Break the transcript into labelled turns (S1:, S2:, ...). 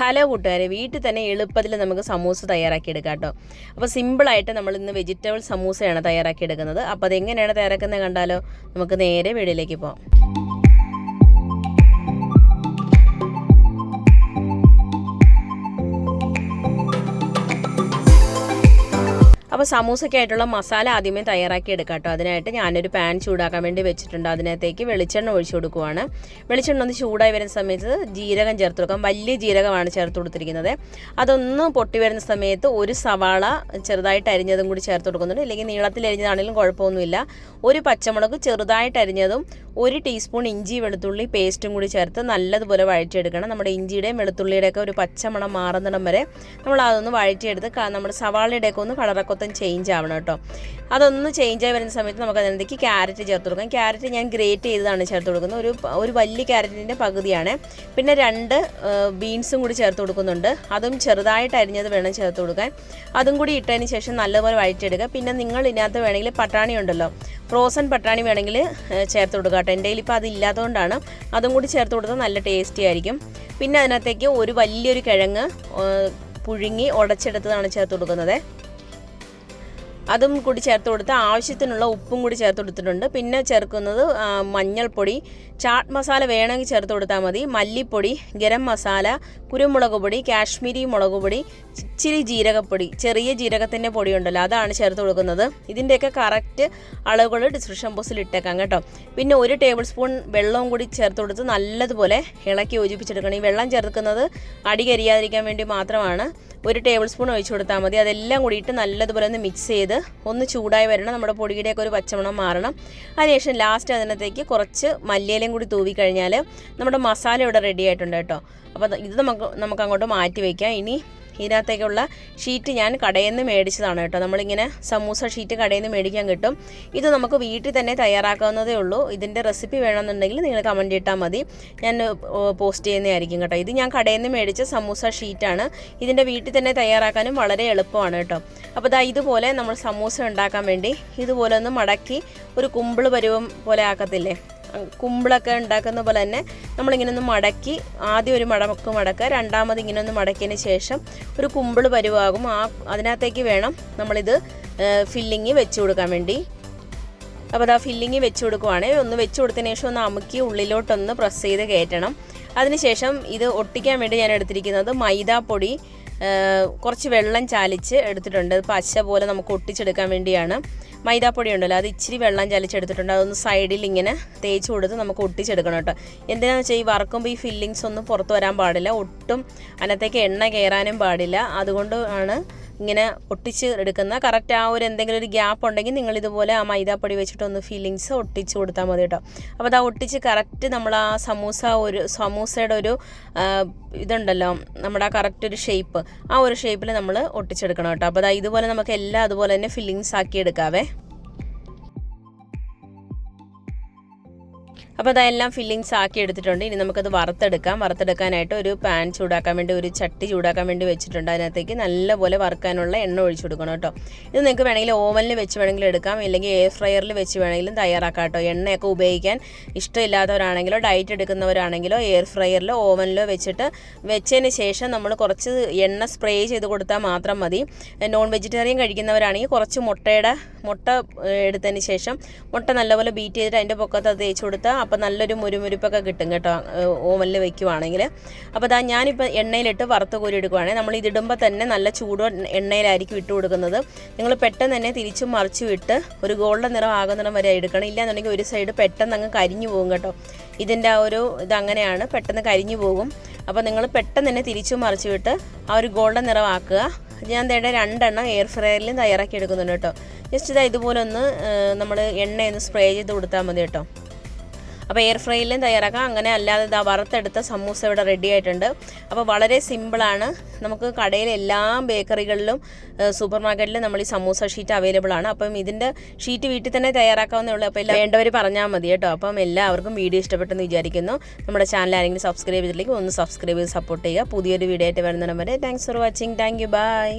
S1: Hello കൂട്ടുകാരെ വീട്ടിൽ തന്നെ എളുപ്പത്തിൽ നമുക്ക് സമൂസ തയ്യാറാക്കി എടുക്കാം കേട്ടോ. അപ്പോൾ സിമ്പിളായിട്ട് നമ്മൾ ഇന്ന് വെജിറ്റബിൾ സമൂസയാണ് തയ്യാറാക്കി എടുക്കുന്നത് അപ്പോൾ അതെങ്ങനെയാണ് തയ്യാറാക്കുന്നത് കണ്ടാലോ? നമുക്ക് നേരെ വീഡിയോയിലേക്ക് പോകാം. അപ്പോൾ സമൂസയ്ക്കായിട്ടുള്ള മസാല ആദ്യമേ തയ്യാറാക്കി എടുക്കാം കേട്ടോ അതിനായിട്ട് ഞാനൊരു പാൻ ചൂടാക്കാൻ വേണ്ടി വെച്ചിട്ടുണ്ട്. അതിനകത്തേക്ക് വെളിച്ചെണ്ണ ഒഴിച്ചു കൊടുക്കുവാണ്. വെളിച്ചെണ്ണ ഒന്ന് ചൂടായി വരുന്ന സമയത്ത് ജീരകം ചേർത്ത് കൊടുക്കാം. വലിയ ജീരകമാണ് ചേർത്ത് കൊടുത്തിരിക്കുന്നത്. അതൊന്ന് പൊട്ടി വരുന്ന സമയത്ത് ഒരു സവാള ചെറുതായിട്ട് അരിഞ്ഞതും കൂടി ചേർത്ത് കൊടുക്കുന്നുണ്ട്. ഇല്ലെങ്കിൽ നീളത്തിൽ അരിഞ്ഞതാണെങ്കിലും കുഴപ്പമൊന്നുമില്ല. ഒരു പച്ചമുളക് ചെറുതായിട്ട് അരിഞ്ഞതും ഒരു ടീസ്പൂൺ ഇഞ്ചി വെളുത്തുള്ളി പേസ്റ്റും കൂടി ചേർത്ത് നല്ലതുപോലെ വഴറ്റിയെടുക്കണം. നമ്മുടെ ഇഞ്ചിയുടെയും വെളുത്തുള്ളിയുടെയൊക്കെ ഒരു പച്ചമണം മാറുന്നിടം വരെ നമ്മൾ അതൊന്ന് വഴറ്റിയെടുത്ത് നമ്മുടെ സവാളയുടെയൊക്കെ ഒന്ന് കളറൊക്കെ ഒന്ന് ചേഞ്ച് ആവണം കേട്ടോ. അതൊന്ന് ചേഞ്ച് ആയി വരുന്ന സമയത്ത് നമുക്ക് അതിനകത്തേക്ക് ക്യാരറ്റ് ചേർത്ത് കൊടുക്കാം. ക്യാരറ്റ് ഞാൻ ഗ്രേറ്റ് ചെയ്തതാണ് ചേർത്ത് കൊടുക്കുന്നത്. ഒരു ഒരു വലിയ ക്യാരറ്റിന്റെ പകുതിയാണ്. പിന്നെ രണ്ട് ബീൻസും കൂടി ചേർത്ത് കൊടുക്കുന്നുണ്ട്. അതും ചെറുതായിട്ട് അരിഞ്ഞത് വേണം ചേർത്ത് കൊടുക്കാൻ. അതും കൂടി ഇട്ടതിന് ശേഷം നല്ലപോലെ വഴറ്റിയെടുക്കുക. പിന്നെ നിങ്ങൾ ഇതിനകത്ത് വേണമെങ്കിൽ പട്ടാണി ഉണ്ടല്ലോ. ഫ്രോസൺ പട്ടാണി വേണമെങ്കിൽ ചേർത്ത് കൊടുക്കുക കേട്ടോ. എന്റെ കയ്യിൽ ഇപ്പോൾ അതില്ലാത്തതുകൊണ്ടാണ് അതും കൂടി ചേർത്ത് കൊടുത്താൽ നല്ല ടേസ്റ്റി ആയിരിക്കും. പിന്നെ അതിനകത്തേക്ക് ഒരു വലിയൊരു കിഴങ്ങ് പുഴുങ്ങി ഉടച്ചെടുത്തതാണ് ചേർത്ത് കൊടുക്കുന്നത്. അതും കൂടി ചേർത്ത് കൊടുത്ത് ആവശ്യത്തിനുള്ള ഉപ്പും കൂടി ചേർത്ത് കൊടുത്തിട്ടുണ്ട്. പിന്നെ ചേർക്കുന്നത് മഞ്ഞൾപ്പൊടി. ചാട്ട് മസാല വേണമെങ്കിൽ ചേർത്ത് കൊടുത്താൽ മതി. മല്ലിപ്പൊടി ഗരം മസാല കുരുമുളക് പൊടി കാശ്മീരി മുളക് പൊടി ഇച്ചിരി ജീരകപ്പൊടി ചെറിയ ജീരകത്തിന്റെ പൊടി ഉണ്ടല്ലോ അതാണ് ചേർത്ത് കൊടുക്കുന്നത്. ഇതിന്റെയൊക്കെ കറക്റ്റ് അളവുകൾ ഡിസ്ക്രിപ്ഷൻ ബോക്സിൽ ഇട്ടേക്കാം കേട്ടോ. പിന്നെ ഒരു ടേബിൾ സ്പൂൺ വെള്ളവും കൂടി ചേർത്ത് കൊടുത്ത് നല്ലതുപോലെ ഇളക്കി യോജിപ്പിച്ചെടുക്കണം. ഈ വെള്ളം ചേർക്കുന്നത് അടി കരിയാതിരിക്കാൻ വേണ്ടി മാത്രമാണ്. ഒരു ടേബിൾ സ്പൂൺ ഒഴിച്ചു കൊടുത്താൽ മതി. അതെല്ലാം കൂടിയിട്ട് നല്ലതുപോലെ ഒന്ന് മിക്സ് ചെയ്ത് ഒന്ന് ചൂടായി വരണം. നമ്മുടെ പൊടിയുടെയൊക്കെ ഒരു പച്ചമണം മാറണം. അതിനുശേഷം ലാസ്റ്റ് അതിനകത്തേക്ക് കുറച്ച് മല്ലിയിലയും കൂടി തൂവി കഴിഞ്ഞാൽ നമ്മുടെ മസാല ഇവിടെ റെഡി ആയിട്ടുണ്ട് കേട്ടോ. അപ്പോൾ ഇത് നമുക്ക് നമുക്ക് അങ്ങോട്ട് മാറ്റി വയ്ക്കാം ഇനി ഇതിനകത്തേക്കുള്ള ഷീറ്റ് ഞാൻ കടയിൽ നിന്ന് മേടിച്ചതാണ് കേട്ടോ. നമ്മളിങ്ങനെ സമൂസ ഷീറ്റ് കടയിൽ നിന്ന് മേടിക്കാൻ കിട്ടും. ഇത് നമുക്ക് വീട്ടിൽ തന്നെ തയ്യാറാക്കാവുന്നതേ ഉള്ളൂ. ഇതിന്റെ റെസിപ്പി വേണമെന്നുണ്ടെങ്കിൽ നിങ്ങൾ കമന്റ് ഇട്ടാൽ മതി. ഞാൻ പോസ്റ്റ് ചെയ്യുന്നതായിരിക്കും കേട്ടോ. ഇത് ഞാൻ കടയിൽ നിന്ന് മേടിച്ച സമൂസ ഷീറ്റാണ്. ഇതിന്റെ വീട്ടിൽ തന്നെ തയ്യാറാക്കാനും വളരെ എളുപ്പമാണ് കേട്ടോ. അപ്പോൾ ദാ ഇതുപോലെ നമ്മൾ സമൂസ ഉണ്ടാക്കാൻ വേണ്ടി ഇതുപോലെ ഒന്ന് മടക്കി ഒരു കുമ്പിൾ പരുവം പോലെ ആക്കത്തില്ലേ? കുമ്പിളൊക്കെ ഉണ്ടാക്കുന്ന പോലെ തന്നെ നമ്മളിങ്ങനെ ഒന്ന് മടക്കി ആദ്യം ഒരു മടക്ക് മടക്കുക. രണ്ടാമത് ഇങ്ങനെ ഒന്ന് മടക്കിയതിന് ശേഷം ഒരു കുമ്പിൾ പരുവാകും. ആ അതിനകത്തേക്ക് വേണം നമ്മളിത് ഫില്ലിങ് വെച്ച് കൊടുക്കാൻ വേണ്ടി. അപ്പോൾ അത് ആ ഫില്ലിങ് വെച്ച് കൊടുക്കുവാണെങ്കിൽ ഒന്ന് വെച്ച് കൊടുത്തതിന് ശേഷം ഒന്ന് അമുക്കി ഉള്ളിലോട്ടൊന്ന് പ്രസ് ചെയ്ത് കയറ്റണം. അതിനുശേഷം ഇത് ഒട്ടിക്കാൻ വേണ്ടി ഞാൻ എടുത്തിരിക്കുന്നത് മൈദാപ്പൊടി കുറച്ച് വെള്ളം ചാലിച്ച് എടുത്തിട്ടുണ്ട്. പശ പോലെ നമുക്ക് ഒട്ടിച്ചെടുക്കാൻ വേണ്ടിയാണ്. മൈദാപ്പൊടി ഉണ്ടല്ലോ അത് ഇച്ചിരി വെള്ളം ചലിച്ചെടുത്തിട്ടുണ്ട് അതൊന്ന് സൈഡിൽ ഇങ്ങനെ തേച്ച് കൊടുത്ത് നമുക്ക് ഒട്ടിച്ചെടുക്കണം കേട്ടോ. എന്തിനാണെന്ന് വെച്ചാൽ ഈ വറക്കുമ്പോൾ ഈ ഫില്ലിങ്സ് ഒന്നും പുറത്ത് വരാൻ പാടില്ല ഒട്ടും അതിനകത്തേക്ക് എണ്ണ കയറാനും പാടില്ല അതുകൊണ്ട് ആണ് ഇങ്ങനെ ഒട്ടിച്ച് എടുക്കുന്ന കറക്റ്റ് ആ ഒരു എന്തെങ്കിലും ഒരു ഗ്യാപ്പ് ഉണ്ടെങ്കിൽ നിങ്ങൾ ഇതുപോലെ ആ മൈദാപ്പൊടി വെച്ചിട്ട് ഒന്ന് ഫീലിങ്സ് ഒട്ടിച്ച് കൊടുത്താൽ മതി കേട്ടോ. അപ്പോൾ അത് ഒട്ടിച്ച് കറക്റ്റ് നമ്മൾ ആ സമൂസ ഒരു സമൂസയുടെ ഒരു ഇതുണ്ടല്ലോ നമ്മുടെ ആ കറക്റ്റ് ഒരു ഷേപ്പ് ആ ഒരു ഷേപ്പിൽ നമ്മൾ ഒട്ടിച്ചെടുക്കണം കേട്ടോ. അപ്പോൾ അതാ ഇതുപോലെ നമുക്ക് എല്ലാം അതുപോലെ തന്നെ ഫില്ലിങ്സ് ആക്കി എടുക്കാവേ. അപ്പോൾ അതെല്ലാം ഫില്ലിങ്സ് ആക്കി എടുത്തിട്ടുണ്ട്. ഇനി നമുക്കത് വറുത്തെടുക്കാം. വറുത്തെടുക്കാനായിട്ട് ഒരു പാൻ ചൂടാക്കാൻ വേണ്ടി ഒരു ചട്ടി ചൂടാക്കാൻ വേണ്ടി വെച്ചിട്ടുണ്ട്. അതിനകത്തേക്ക് നല്ലപോലെ വറുക്കാനുള്ള എണ്ണ ഒഴിച്ചു കൊടുക്കണം കേട്ടോ. ഇത് നിങ്ങൾക്ക് വേണമെങ്കിൽ ഓവനിൽ വെച്ച് വേണമെങ്കിലും എടുക്കാം. ഇല്ലെങ്കിൽ എയർ ഫ്രയറിൽ വെച്ച് വേണമെങ്കിലും തയ്യാറാക്കാം കേട്ടോ. എണ്ണയൊക്കെ ഉപയോഗിക്കാൻ ഇഷ്ടമില്ലാത്തവരാണെങ്കിലോ ഡയറ്റ് എടുക്കുന്നവരാണെങ്കിലോ എയർ ഫ്രയറിലോ ഓവനിലോ വെച്ചിട്ട് വെച്ചതിന് ശേഷം നമ്മൾ കുറച്ച് എണ്ണ സ്പ്രേ ചെയ്ത് കൊടുത്താൽ മാത്രം മതി. നോൺ വെജിറ്റേറിയൻ കഴിക്കുന്നവരാണെങ്കിൽ കുറച്ച് മുട്ടയുടെ മുട്ട എടുത്തതിന് ശേഷം മുട്ട നല്ലപോലെ ബീറ്റ് ചെയ്തിട്ട് അതിന്റെ പൊക്കത്ത് അത് തേച്ച് കൊടുത്താൽ അപ്പോൾ നല്ലൊരു മുരുമുരുപ്പൊക്കെ കിട്ടും കേട്ടോ ഓവനിൽ വെക്കുവാണെങ്കിൽ അപ്പോൾ അതാ ഞാനിപ്പോൾ എണ്ണയിലിട്ട് വറുത്ത് കോരി എടുക്കുവാണെങ്കിൽ നമ്മൾ ഇതിടുമ്പോൾ തന്നെ നല്ല ചൂട് എണ്ണയിലായിരിക്കും ഇട്ട് കൊടുക്കുന്നത്. നിങ്ങൾ പെട്ടെന്ന് തന്നെ തിരിച്ചും മറിച്ചും ഇട്ട് ഒരു ഗോൾഡൻ നിറം ആകുന്നിടം വരെ എടുക്കണം. ഇല്ലാന്നുണ്ടെങ്കിൽ ഒരു സൈഡ് പെട്ടെന്ന് അങ്ങ് കരിഞ്ഞു പോകും കേട്ടോ. ഇതിന്റെ ആ ഒരു ഇതങ്ങനെയാണ് പെട്ടെന്ന് കരിഞ്ഞു പോകും. അപ്പോൾ നിങ്ങൾ പെട്ടെന്ന് തന്നെ തിരിച്ചും മറിച്ചു ഇട്ട് ആ ഒരു ഗോൾഡൻ നിറമാക്കുക ഞാൻ തേടെ രണ്ടെണ്ണം എയർ ഫ്രയറിലും തയ്യാറാക്കി എടുക്കുന്നുണ്ട് കേട്ടോ. ജസ്റ്റ് ഇതാ ഇതുപോലെ ഒന്ന് നമ്മൾ എണ്ണയൊന്ന് സ്പ്രേ ചെയ്ത് കൊടുത്താൽ മതി കേട്ടോ. അപ്പോൾ എയർ ഫ്രൈയിലും തയ്യാറാക്കാം. അങ്ങനെ അല്ലാതെ ഇതാ വറുത്തെടുത്ത സമൂസ ഇവിടെ റെഡി ആയിട്ടുണ്ട്. അപ്പോൾ വളരെ സിമ്പിളാണ് നമുക്ക് കടയിലെ എല്ലാ ബേക്കറികളിലും സൂപ്പർ മാർക്കറ്റിലും നമ്മൾ ഈ സമൂസ ഷീറ്റ് അവൈലബിൾ ആണ്. അപ്പം ഇതിന്റെ ഷീറ്റ് വീട്ടിൽ തന്നെ തയ്യാറാക്കാവുന്നേ ഉള്ളൂ. അപ്പോൾ എല്ലാം വേണ്ടവർ പറഞ്ഞാൽ മതി കേട്ടോ. അപ്പം എല്ലാവർക്കും വീഡിയോ ഇഷ്ടപ്പെട്ടെന്ന് വിചാരിക്കുന്നു. നമ്മുടെ ചാനൽ ആരെങ്കിലും സബ്സ്ക്രൈബ് ചെയ്തിട്ടില്ലെങ്കിൽ ഒന്ന് സബ്സ്ക്രൈബ് ചെയ്ത് സപ്പോർട്ട് ചെയ്യുക. പുതിയൊരു വീഡിയോ ആയിട്ട് വരുന്നിടം വരെ thanks for watching thank you bye